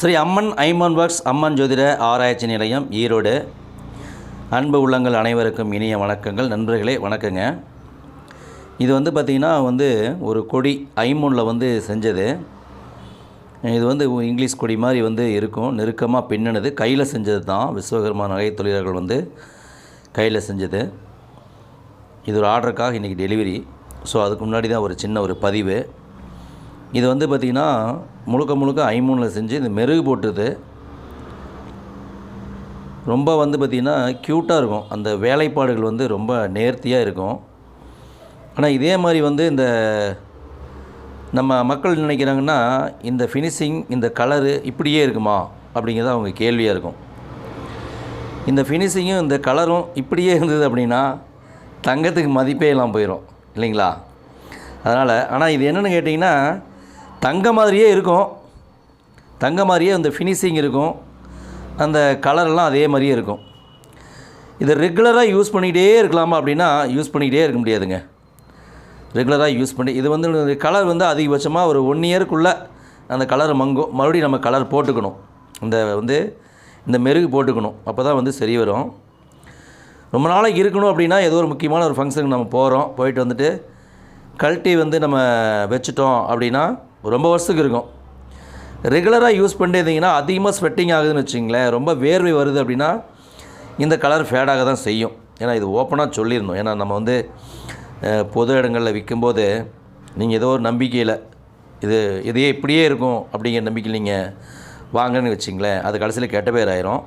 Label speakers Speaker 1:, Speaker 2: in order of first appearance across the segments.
Speaker 1: ஸ்ரீ அம்மன் ஐமன் ஒர்க்ஸ் அம்மன் ஜோதிட ஆராய்ச்சி நிலையம் ஈரோடு. அன்பு உள்ளங்கள் அனைவருக்கும் இனிய வணக்கங்கள் நண்பர்களே வணக்கங்க. இது வந்து பார்த்திங்கன்னா வந்து ஒரு கொடி ஐமூனில் வந்து செஞ்சது. இது வந்து இங்கிலீஷ் கொடி மாதிரி வந்து இருக்கும். நெருக்கமாக பின்னணுது கையில் செஞ்சது தான் விஸ்வகர்மா நகை தொழிலாளர்கள் வந்து கையில் செஞ்சது. இது ஒரு ஆர்டருக்காக இன்றைக்கி டெலிவரி. ஸோ அதுக்கு முன்னாடி தான் ஒரு சின்ன ஒரு பதிவு. இது வந்து பார்த்திங்கன்னா முழுக்க முழுக்க ஐமூனில் செஞ்சு இந்த மெருகு போட்டுது. ரொம்ப வந்து பார்த்திங்கன்னா க்யூட்டாக இருக்கும். அந்த வேலைப்பாடுகள் வந்து ரொம்ப நேர்த்தியாக இருக்கும். ஆனால் இதே மாதிரி வந்து இந்த நம்ம மக்கள் நினைக்கிறாங்கன்னா இந்த ஃபினிஷிங் இந்த கலரு இப்படியே இருக்குமா? அப்படிங்கிறது அவங்க கேள்வியாக இருக்கும். இந்த ஃபினிஷிங்கும் இந்த கலரும் இப்படியே இருந்தது அப்படின்னா தங்கத்துக்கு மதிப்பே எல்லாம் போயிடும் இல்லைங்களா? அதனால் ஆனால் இது என்னென்னு கேட்டிங்கன்னா தங்க மாதிரியே இருக்கும். தங்க மாதிரியே அந்த ஃபினிஷிங் இருக்கும். அந்த கலரெல்லாம் அதே மாதிரியே இருக்கும். இதை ரெகுலராக யூஸ் பண்ணிக்கிட்டே இருக்கலாமா அப்படின்னா யூஸ் பண்ணிக்கிட்டே இருக்க முடியாதுங்க. ரெகுலராக யூஸ் பண்ணி இது வந்து கலர் வந்து அதிகபட்சமாக ஒரு ஒன் இயருக்குள்ளே அந்த கலர் மங்கும். மறுபடியும் நம்ம கலர் போட்டுக்கணும். இந்த வந்து இந்த மெருகு போட்டுக்கணும். அப்போ தான் வந்து சரி வரும். ரொம்ப நாளைக்கு இருக்கணும் அப்படின்னா ஏதோ ஒரு முக்கியமான ஒரு ஃபங்க்ஷனுக்கு நம்ம போகிறோம் போயிட்டு வந்துட்டு கழட்டி வந்து நம்ம வச்சுட்டோம் அப்படின்னா ரொம்ப வருஷத்துக்கு இருக்கும். ரெகுலராக யூஸ் பண்ணியிருந்தீங்கன்னா அதிகமாக ஸ்வெட்டிங் ஆகுதுன்னு வச்சிங்களேன் ரொம்ப வேர்வை வருது அப்படின்னா இந்த கலர் ஃபேடாக தான் செய்யும். ஏன்னா இது ஓப்பனாக சொல்லிடணும். ஏன்னா நம்ம வந்து பொது இடங்களில் விற்கும்போது நீங்கள் ஏதோ ஒரு நம்பிக்கையில் இது இதையே இப்படியே இருக்கும் அப்படிங்கிற நம்பிக்கையில் நீங்கள் வாங்கன்னு வச்சிங்களேன் அது கடைசியில் கெட்ட பேர் ஆயிரும்.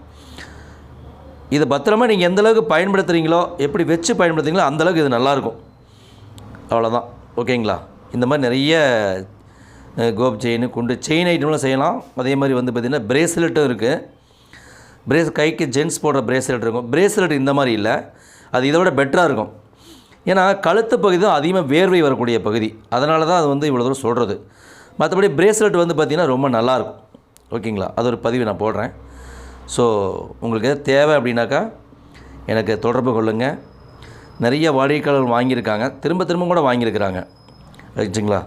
Speaker 1: இதை பத்திரமா நீங்கள் எந்த அளவுக்கு பயன்படுத்துகிறீங்களோ எப்படி வச்சு பயன்படுத்துறீங்களோ அந்தளவுக்கு இது நல்லாயிருக்கும் அவ்வளோதான் ஓகேங்களா இந்த மாதிரி நிறைய கோப் செயின் குண்டு செயின் ஐட்டம்லாம் செய்யலாம். அதே மாதிரி வந்து பார்த்திங்கன்னா பிரேஸ்லெட்டும் இருக்குது பிரேஸ் கைக்கு ஜென்ஸ் போடுற பிரேஸ்லெட் இருக்கும். பிரேஸ்லெட் இந்த மாதிரி இல்லை. அது இதை விட பெட்டராக இருக்கும். ஏன்னா கழுத்து பகுதி தான் அதிகமாக வேர்வை வரக்கூடிய பகுதி. அதனால தான் அது வந்து இவ்வளோ தூரம் சொல்கிறது மற்றபடி பிரேஸ்லெட் வந்து பார்த்திங்கன்னா ரொம்ப நல்லாயிருக்கும் ஓகேங்களா அது ஒரு பதிவு நான் போடுறேன். ஸோ உங்களுக்கு எதாவது தேவை அப்படின்னாக்கா எனக்கு தொடர்பு கொள்ளுங்கள் நிறைய வாடிக்கையாளர்கள் வாங்கியிருக்காங்க. திரும்ப திரும்ப கூட வாங்கியிருக்கிறாங்க. வச்சுங்களா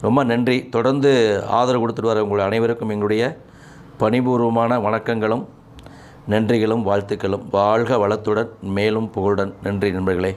Speaker 1: ரொம்ப நன்றி. தொடர்ந்து ஆதரவு கொடுத்துட்டு வர உங்கள் அனைவருக்கும் எங்களுடைய பணிபூர்வமான வணக்கங்களும் நன்றிகளும் வாழ்த்துக்களும். வாழ்க வளத்துடன் மேலும் புகழுடன். நன்றி நண்பர்களே.